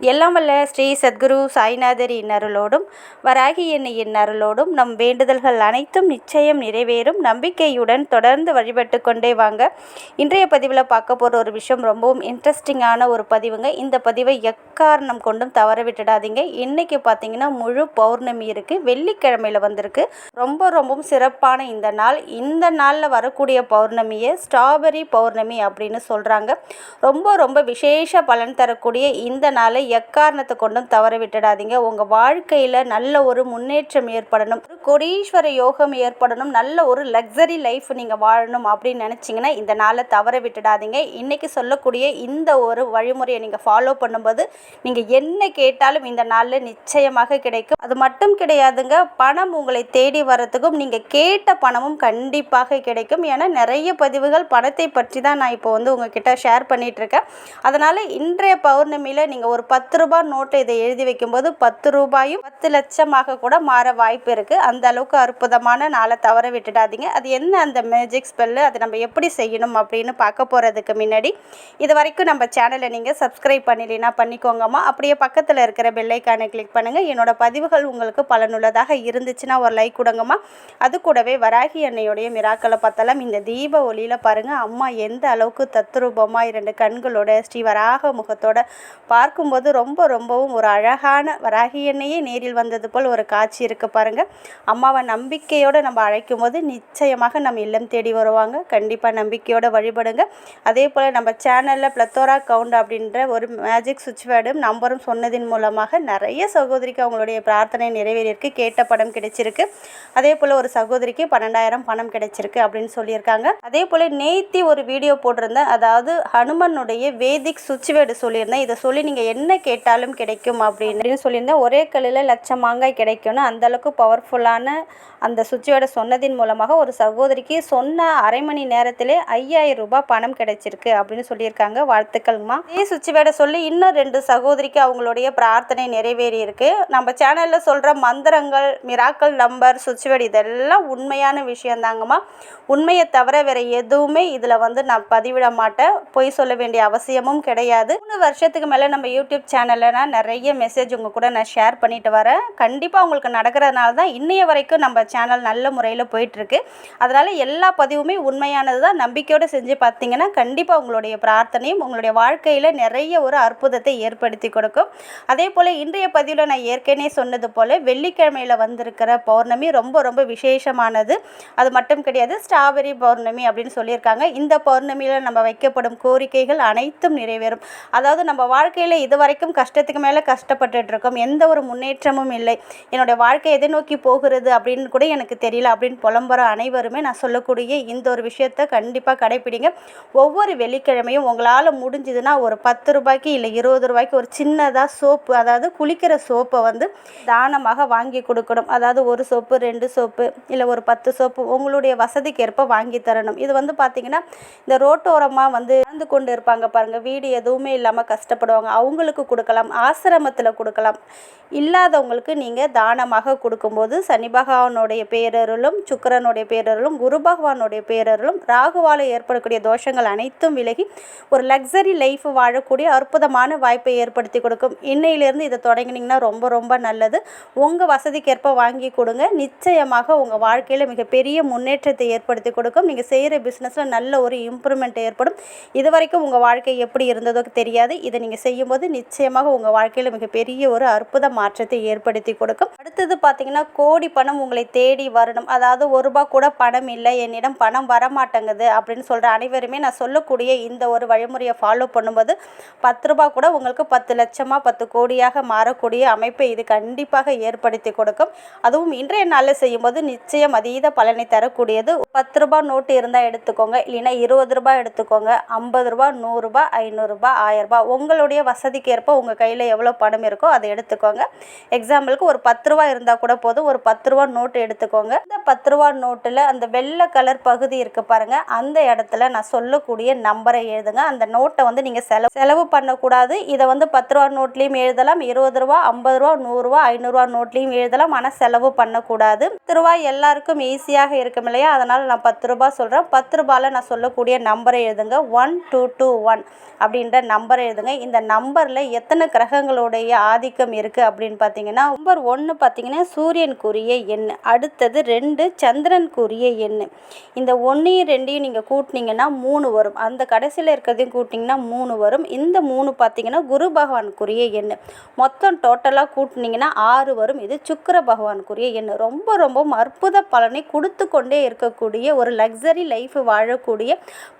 எல்லாம் வல்ல ஸ்ரீ சத்குரு சாய்நாதர் இன்னருளோடும் வராகி என்னை அருளோடும் நம் வேண்டுதல்கள் அனைத்தும் நிச்சயம் நிறைவேறும். நம்பிக்கையுடன் தொடர்ந்து வழிபட்டு கொண்டே வாங்க. இன்றைய பதிவில் பார்க்க போகிற ஒரு விஷயம் ரொம்பவும் இன்ட்ரெஸ்டிங்கான ஒரு பதிவுங்க. இந்த பதிவை எக்காரணம் கொண்டும் தவற விட்டுடாதீங்க. இன்றைக்கி பார்த்தீங்கன்னா முழு பௌர்ணமி இருக்குது வெள்ளிக்கிழமையில் வந்திருக்கு. ரொம்ப ரொம்பவும் சிறப்பான இந்த நாள். இந்த நாளில் வரக்கூடிய பௌர்ணமியை ஸ்ட்ராபெரி பௌர்ணமி அப்படின்னு சொல்கிறாங்க ரொம்ப ரொம்ப விசேஷ பலன் தரக்கூடிய இந்த நாளை எக்காரணத்தை கொண்டும் தவற விட்டுடாதீங்க. உங்கள் வாழ்க்கையில் நல்ல ஒரு முன்னேற்றம் ஏற்படணும். ஒரு கோடீஸ்வர யோகம் ஏற்படணும். நல்ல ஒரு லக்ஸரி லைஃப் நீங்கள் வாழணும் அப்படின்னு நினச்சிங்கன்னா இந்த நாளை தவற விட்டுடாதீங்க. இன்றைக்கி சொல்லக்கூடிய இந்த ஒரு வழிமுறையை நீங்கள் ஃபாலோ பண்ணும்போது நீங்கள் என்ன கேட்டாலும் இந்த நாளில் நிச்சயமாக கிடைக்கும். அது மட்டும் கிடையாதுங்க பணம் உங்களை தேடி வரத்துக்கும் நீங்கள் கேட்ட பணமும் கண்டிப்பாக கிடைக்கும். ஏன்னா நிறைய பதிவுகள் பணத்தை பற்றி தான் நான் இப்போ வந்து உங்ககிட்ட ஷேர் பண்ணிகிட்ருக்கேன் அதனால் இன்றைய பௌர்ணமியில் நீங்கள் ஒரு பத்து பத்து ரூபாய் நோட்டை இதை எழுதி வைக்கும்போது பத்து ரூபாயும் பத்து லட்சமாக கூட மாற வாய்ப்பு இருக்குது அந்த அளவுக்கு அற்புதமான நாளை தவற விட்டுடாதீங்க. அது என்ன அந்த மேஜிக் ஸ்பெல்லு அதை நம்ம எப்படி செய்யணும் அப்படின்னு பார்க்க போகிறதுக்கு முன்னாடி இது வரைக்கும் நம்ம சேனலை நீங்கள் சப்ஸ்கிரைப் பண்ணலைன்னா பண்ணிக்கோங்கம்மா. அப்படியே பக்கத்தில் இருக்கிற பெல்லைக்கானை கிளிக் பண்ணுங்கள் என்னோட பதிவுகள் உங்களுக்கு பலனுள்ளதாக இருந்துச்சுன்னா ஒரு லைக் கொடுங்கம்மா. அது கூடவே வராகி அன்னையுடைய மிராக்களை பார்த்தாலும் இந்த தீப ஒளியில் பாருங்கள் அம்மா எந்த அளவுக்கு தத்ரூபமாக இரண்டு கண்களோட ஸ்ரீ வராக முகத்தோட பார்க்கும்போது ரொம்ப ரொம்பவும் ஒரு அழகான வராகி எண்ணெயே நேரில் வந்தது போல் ஒரு காட்சி இருக்குது பாருங்கள் அம்மாவை நம்பிக்கையோடு நம்ம அழைக்கும் போது நிச்சயமாக நம்ம இல்லம் தேடி வருவாங்க. கண்டிப்பாக நம்பிக்கையோடு வழிபடுங்க. அதே போல் நம்ம சேனலில் பிளத்தோரா கவுண்ட் அப்படின்ற ஒரு மேஜிக் சுவிட்ச் வேர்டும் நம்பரும் சொன்னதின் மூலமாக நிறைய சகோதரிக்கு அவங்களுடைய பிரார்த்தனை நிறைவேறியிருக்கு. கேட்ட படம் கிடைச்சிருக்கு. அதே போல் ஒரு சகோதரிக்கு பன்னெண்டாயிரம் பணம் கிடைச்சிருக்கு அப்படின்னு சொல்லியிருக்காங்க. அதே போல் நேத்தி ஒரு வீடியோ போட்டிருந்தேன். அதாவது ஹனுமனுடைய வேதிக் சுவிட்ச் வேர்டு சொல்லியிருந்தேன். இதை சொல்லி நீங்கள் என்ன கேட்டாலும் கிடைக்கும் அப்படின்னு சொல்லியிருந்தேன். ஒரே கல்லில் லட்சம் மாங்காய் கிடைக்கும்னு அந்தளவுக்கு பவர்ஃபுல்லான அந்த சுவிட்ச் சொன்னதின் மூலமாக ஒரு சகோதரிக்கு சொன்ன அரை மணி நேரத்திலே ஐயாயிரம் ரூபாய் பணம் கிடைச்சிருக்கு அப்படின்னு சொல்லியிருக்காங்க. வாழ்த்துக்கள்மா இதே சுவிட்ச் சொல்லி இன்னும் ரெண்டு சகோதரிக்கு அவங்களுடைய பிரார்த்தனை நிறைவேறி இருக்கு நம்ம சேனலில் சொல்கிற மந்திரங்கள் மிராக்கள் நம்பர் சுவிட்ச் இதெல்லாம் உண்மையான விஷயந்தாங்கம்மா உண்மையை தவிர வேற எதுவுமே இதில் வந்து நான் பதிவிட மாட்டேன். பொய் சொல்ல வேண்டிய அவசியமும் கிடையாது. மூணு வருஷத்துக்கு மேலே நம்ம யூடியூப் சேனலில் நான் நிறைய மெசேஜ் உங்கள் கூட நான் ஷேர் பண்ணிட்டு வரேன். கண்டிப்பாக உங்களுக்கு நடக்கிறதுனால தான் இன்றைய வரைக்கும் நம்ம சேனல் நல்ல முறையில் போயிட்டுருக்கு. அதனால் எல்லா பதிவுமே உண்மையானது தான் நம்பிக்கையோடு செஞ்சு பார்த்தீங்கன்னா கண்டிப்பாக உங்களுடைய பிரார்த்தனையும் உங்களுடைய வாழ்க்கையில் நிறைய ஒரு அற்புதத்தை ஏற்படுத்தி கொடுக்கும். அதே போல் இன்றைய பதிவில் நான் ஏற்கனவே சொன்னது போல் வெள்ளிக்கிழமையில் வந்திருக்கிற பௌர்ணமி ரொம்ப ரொம்ப விசேஷமானது. அது மட்டும் கிடையாது ஸ்ட்ராபெரி பௌர்ணமி அப்படின்னு சொல்லியிருக்காங்க. இந்த பௌர்ணமியில் நம்ம வைக்கப்படும் கோரிக்கைகள் அனைத்தும் நிறைவேறும். அதாவது நம்ம வாழ்க்கையில் இது வரைக்கும் கஷ்டத்துக்கு மேலே கஷ்டப்பட்டுட்டு இருக்கோம் எந்த ஒரு முன்னேற்றமும் இல்லை. என்னுடைய வாழ்க்கை எதை நோக்கி போகிறது அப்படின்னு கூட எனக்கு தெரியல அப்படின்னு புலம்புற அனைவருமே நான் சொல்லக்கூடிய இந்த ஒரு விஷயத்த கண்டிப்பாக கடைப்பிடிங்க. ஒவ்வொரு வெள்ளிக்கிழமையும் உங்களால் முடிஞ்சதுன்னா ஒரு பத்து ரூபாய்க்கு இல்லை இருபது ரூபாய்க்கு ஒரு சின்னதாக சோப்பு அதாவது குளிக்கிற சோப்பை வந்து தானமாக வாங்கி கொடுக்கணும். அதாவது ஒரு சோப்பு ரெண்டு சோப்பு இல்லை ஒரு பத்து சோப்பு உங்களுடைய வசதிக்கு ஏற்ப வாங்கி தரணும். இது வந்து பார்த்திங்கன்னா இந்த ரோட்டோரமாக வந்து நடந்து கொண்டு இருப்பாங்க பாருங்கள் வீடு எதுவுமே இல்லாமல் கஷ்டப்படுவாங்க. அவங்களுக்கு கொடுக்கலாம் ஆசிரமத்தில் கொடுக்கலாம். இல்லாதவங்களுக்கு நீங்கள் தானமாக கொடுக்கும்போது சனி பகவானுடைய பேரருளும் சுக்கிரனுடைய பேரருளும் குரு பகவானுடைய பேரருளும் ராகுவால் ஏற்படக்கூடிய தோஷங்கள் அனைத்தும் விலகி ஒரு லக்ஸரி லைஃப் வாழக்கூடிய அற்புதமான வாய்ப்பை ஏற்படுத்தி கொடுக்கும். இன்னையிலேருந்து இதை தொடங்கினீங்கன்னா ரொம்ப ரொம்ப நல்லது. உங்கள் வசதிக்கேற்ப வாங்கி கொடுங்க. நிச்சயமாக உங்கள் வாழ்க்கையில் மிகப்பெரிய முன்னேற்றத்தை ஏற்படுத்தி கொடுக்கும். நீங்கள் செய்கிற பிஸ்னஸில் நல்ல ஒரு இம்ப்ரூவ்மெண்ட் ஏற்படும். இது வரைக்கும் உங்கள் வாழ்க்கை எப்படி இருந்ததோ தெரியாது. இதை நீங்கள் செய்யும்போது நிச்சயமாக உங்கள் வாழ்க்கையில் மிகப்பெரிய ஒரு அற்புத மாற்றத்தை ஏற்படுத்தி கொடுக்கும். அடுத்தது பார்த்தீங்கன்னா கோடி பணம் உங்களை தேடி வரணும். அதாவது ஒரு ரூபாய் கூட பணம் இல்லை என்னிடம் பணம் வரமாட்டேங்குது அப்படின்னு சொல்கிற அனைவருமே நான் சொல்லக்கூடிய இந்த ஒரு வழிமுறையை ஃபாலோ பண்ணும்போது பத்து ரூபாய் கூட உங்களுக்கு பத்து லட்சமாக பத்து கோடியாக மாறக்கூடிய அமைப்பை இது கண்டிப்பாக ஏற்படுத்தி கொடுக்கும். அதுவும் இன்றைய நாளில் செய்யும்போது நிச்சயம் அதீத பலனை தரக்கூடியது. பத்து ரூபாய் நோட்டு இருந்தால் எடுத்துக்கோங்க. இல்லைன்னா இருபது ரூபாய் எடுத்துக்கோங்க. ஐம்பது ரூபாய் நூறுரூபா ஐநூறுரூபா ஆயிரரூபா உங்களுடைய வசதிக்கு ஏற்ப உங்கள் கையில் எவ்வளோ பணம் இருக்கோ அதை எடுத்துக்கோங்க. எக்ஸாம்பிளுக்கு ஒரு பத்து ரூபா இருந்தால் கூட போதும். ஒரு பத்து ரூபா நோட்டு எடுத்துக்கோங்க. இந்த பத்து ரூபா நோட்டில் அந்த வெள்ளை கலர் பகுதி இருக்குது பாருங்கள் அந்த இடத்துல நான் சொல்லக்கூடிய நம்பரை எழுதுங்க. அந்த நோட்டை வந்து நீங்கள் செலவு செலவு பண்ணக்கூடாது. இதை வந்து பத்து ரூபா நோட்லேயும் எழுதலாம். இருபது ரூபா ஐம்பது ரூபா நூறுரூவா ஐநூறுரூவா நோட்லேயும் எழுதலாம். ஆனால் செலவு பண்ணக்கூடாது. பத்து ரூபா எல்லாருக்கும் ஈஸியாக இருக்கும் இல்லையா? அதனால் நான் பத்து ரூபா சொல்கிறேன் பத்து ரூபாயில் நான் சொல்லக்கூடிய நம்பரை எழுதுங்க. ஒன் டூ டூ ஒன் அப்படின்ற நம்பரை எழுதுங்க. இந்த நம்பரில் எத்தனை கிரகங்களுடைய ஆதிக்கம் இருக்குது அப்படின்னு பார்த்தீங்கன்னா நம்பர் ஒன்று பார்த்தீங்கன்னா சூரியனுக்குரிய எண் அடுத்தது ரெண்டு சந்திரனுக்குரிய எண் இந்த ஒன்றையும் ரெண்டையும் நீங்கள் கூட்டினீங்கன்னா மூணு வரும். அந்த கடைசியில் இருக்கிறதையும் கூட்டிங்கன்னா மூணு வரும். இந்த மூணு பார்த்தீங்கன்னா குரு பகவானுக்குரிய எண் மொத்தம் டோட்டலாக கூட்டினீங்கன்னா ஆறு வரும். இது சுக்கர பகவானுக்குரிய எண் ரொம்ப ரொம்ப அற்புத பலனை கொடுத்து கொண்டே இருக்கக்கூடிய ஒரு லக்ஸரி லைஃப் வாழக்கூடிய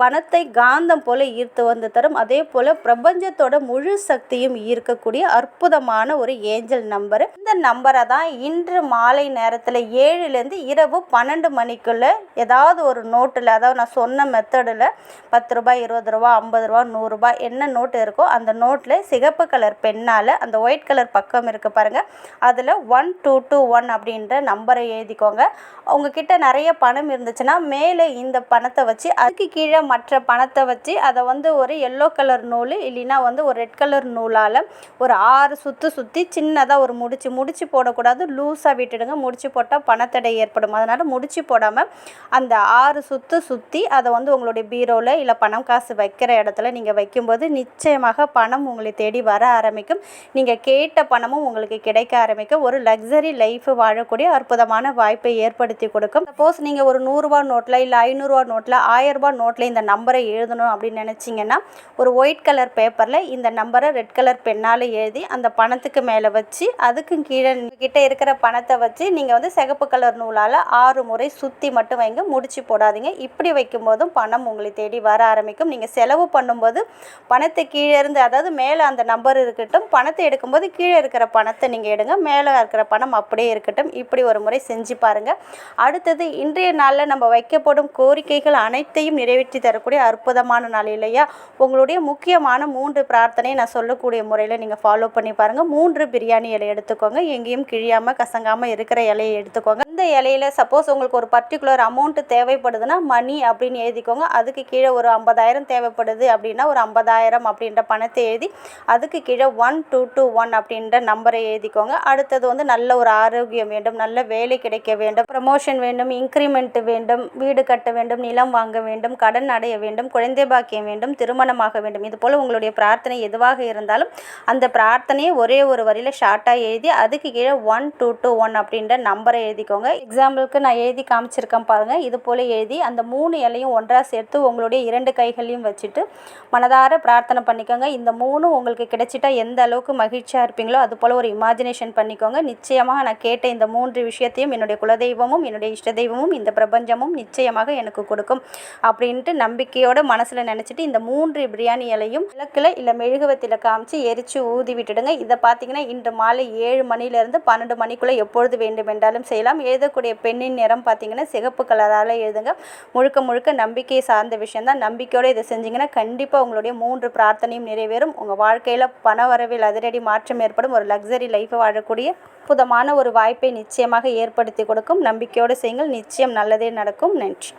பணத்தை காந்தம் போல ஈர்த்து வந்து தரும். அதே போல் பிரபஞ்சத்தோட முழு சக்தி சக்தியும் ஈர்க்கக்கூடிய அற்புதமான ஒரு ஏஞ்சல் நம்பர். இந்த நம்பரை தான் இன்று மாலை நேரத்தில் ஏழுலேருந்து இரவு பன்னெண்டு மணிக்குள்ளே ஏதாவது ஒரு நோட்டில் அதாவது நான் சொன்ன மெத்தடில் பத்து ரூபாய் இருபது ரூபா ஐம்பது ரூபா நூறுரூபா என்ன நோட்டு இருக்கோ அந்த நோட்டில் சிகப்பு கலர் பெண்ணால் அந்த ஒயிட் கலர் பக்கம் இருக்குது பாருங்கள் அதில் ஒன் டூ டூ ஒன் அப்படின்ற நம்பரை எழுதிக்கோங்க. உங்ககிட்ட நிறைய பணம் இருந்துச்சுன்னா மேலே இந்த பணத்தை வச்சு அதுக்கு கீழே மற்ற பணத்தை வச்சு அதை வந்து ஒரு எல்லோ கலர் நூல் இல்லைன்னா வந்து ஒரு ரெட் கலர் நூல் நூலால் ஒரு ஆறு சுற்று சுற்றி சின்னதாக ஒரு முடிச்சு முடிச்சு போடக்கூடாது. லூஸாக விட்டுடுங்க. முடிச்சு போட்டால் பணத்தடை ஏற்படும். அதனால் முடிச்சு போடாமல் அந்த ஆறு சுற்று சுற்றி அதை வந்து உங்களுடைய பீரோவில் இல்லை பணம் காசு வைக்கிற இடத்துல நீங்கள் வைக்கும்போது நிச்சயமாக பணம் உங்களை தேடி வர ஆரம்பிக்கும். நீங்கள் கேட்ட பணமும் உங்களுக்கு கிடைக்க ஆரம்பிக்கும். ஒரு லக்ஸரி லைஃப் வாழக்கூடிய அற்புதமான வாய்ப்பை ஏற்படுத்தி கொடுக்கும். சப்போஸ் நீங்கள் ஒரு நூறுரூவா நோட்டில் இல்லை ஐநூறுரூவா நோட்டில் ஆயிரரூபா நோட்டில் இந்த நம்பரை எழுதணும் அப்படின்னு நினச்சிங்கன்னா ஒரு ஒயிட் கலர் பேப்பரில் இந்த நம்பரை ரெட் கலர் பெண்ணால் எழுதி அந்த பணத்துக்கு மேலே வச்சு அதுக்கும் கீழே கிட்ட இருக்கிற பணத்தை வச்சு நீங்கள் வந்து சிகப்பு கலர் நூலால் ஆறு முறை சுற்றி மட்டும் வைங்க முடிச்சு போடாதீங்க. இப்படி வைக்கும்போதும் பணம் உங்களை தேடி வர ஆரம்பிக்கும். நீங்கள் செலவு பண்ணும்போது பணத்தை கீழே இருந்து அதாவது மேலே அந்த நம்பர் இருக்கட்டும் பணத்தை எடுக்கும்போது கீழே இருக்கிற பணத்தை நீங்கள் எடுங்க. மேலே இருக்கிற பணம் அப்படியே இருக்கட்டும். இப்படி ஒரு முறை செஞ்சு பாருங்கள் அடுத்தது இன்றைய நாளில் நம்ம வைக்கப்படும் கோரிக்கைகள் அனைத்தையும் நிறைவேற்றி தரக்கூடிய அற்புதமான நாள் இல்லையா? உங்களுடைய முக்கியமான மூன்று பிரார்த்தனை நான் சொல்லக்கூடிய முறையில் நீங்கள் ஃபாலோ பண்ணி பாருங்கள் மூன்று பிரியாணி இலையை எடுத்துக்கோங்க. எங்கேயும் கிழியாமல் கசங்காமல் இருக்கிற இலையை எடுத்துக்கோங்க. இந்த இலையில் சப்போஸ் உங்களுக்கு ஒரு பர்டிகுலர் அமௌண்ட்டு தேவைப்படுதுன்னா மணி அப்படின்னு எழுதிக்கோங்க. அதுக்கு கீழே ஒரு ஐம்பதாயிரம் தேவைப்படுது அப்படின்னா ஒரு ஐம்பதாயிரம் அப்படின்ற பணத்தை எழுதி அதுக்கு கீழே ஒன் டூ டூ ஒன் அப்படின்ற நம்பரை எழுதிக்கோங்க. அடுத்தது வந்து நல்ல ஒரு ஆரோக்கியம் வேண்டும் நல்ல வேலை கிடைக்க வேண்டும் ப்ரமோஷன் வேண்டும் இன்க்ரிமெண்ட் வேண்டும் வீடு கட்ட வேண்டும் நிலம் வாங்க வேண்டும் கடன் அடைய வேண்டும் குழந்தை பாக்கியம் வேண்டும் திருமணமாக வேண்டும். இது போல் உங்களுடைய பிரார்த்தனை எதுவாக இருந்தால் இருந்தாலும் அந்த பிரார்த்தனையை ஒரே ஒரு வரியில் ஷார்ட்டாக எழுதி அதுக்கு கீழே ஒன் டூ டூ ஒன் அப்படின்ற நம்பரை எழுதிக்கோங்க. எக்ஸாம்பிளுக்கு நான் எழுதி காமிச்சிருக்கேன் பாருங்கள் இது போல் எழுதி அந்த மூணு இலையும் ஒன்றாக சேர்த்து உங்களுடைய இரண்டு கைகளையும் வச்சுட்டு மனதார பிரார்த்தனை பண்ணிக்கோங்க. இந்த மூணும் உங்களுக்கு கிடைச்சிட்டா எந்த அளவுக்கு மகிழ்ச்சியாக இருப்பீங்களோ அது போல் ஒரு இமேஜினேஷன் பண்ணிக்கோங்க. நிச்சயமாக நான் கேட்ட இந்த மூன்று விஷயத்தையும் என்னுடைய குலதெய்வமும் என்னுடைய இஷ்ட தெய்வமும் இந்த பிரபஞ்சமும் நிச்சயமாக எனக்கு கொடுக்கும் அப்படின்ட்டு நம்பிக்கையோட மனசில் நினச்சிட்டு இந்த மூன்று பிரியாணி இலையும் விளக்கில் இல்லை மெழுகுவத்தில் காமிச்சு எரித்து ஊதி விட்டுடுங்க. இதை பார்த்தீங்கன்னா இன்று மாலை ஏழு மணிலேருந்து பன்னெண்டு மணிக்குள்ளே எப்பொழுது வேண்டுமென்றாலும் செய்யலாம். எழுதக்கூடிய பெண்ணின் நிறம் பார்த்தீங்கன்னா சிகப்பு கலரால் எழுதுங்க. முழுக்க முழுக்க நம்பிக்கை சார்ந்த விஷயம்தான். நம்பிக்கையோடு இதை செஞ்சீங்கன்னா கண்டிப்பாக உங்களுடைய மூன்று பிரார்த்தனையும் நிறைவேறும். உங்கள் வாழ்க்கையில் பண வரவில் அதிரடி மாற்றம் ஏற்படும். ஒரு லக்ஸரி லைஃப்பை வாழக்கூடிய அற்புதமான ஒரு வாய்ப்பை நிச்சயமாக ஏற்படுத்தி கொடுக்கும். நம்பிக்கையோடு செய்யுங்கள். நிச்சயம் நல்லதே நடக்கும். நன்றி.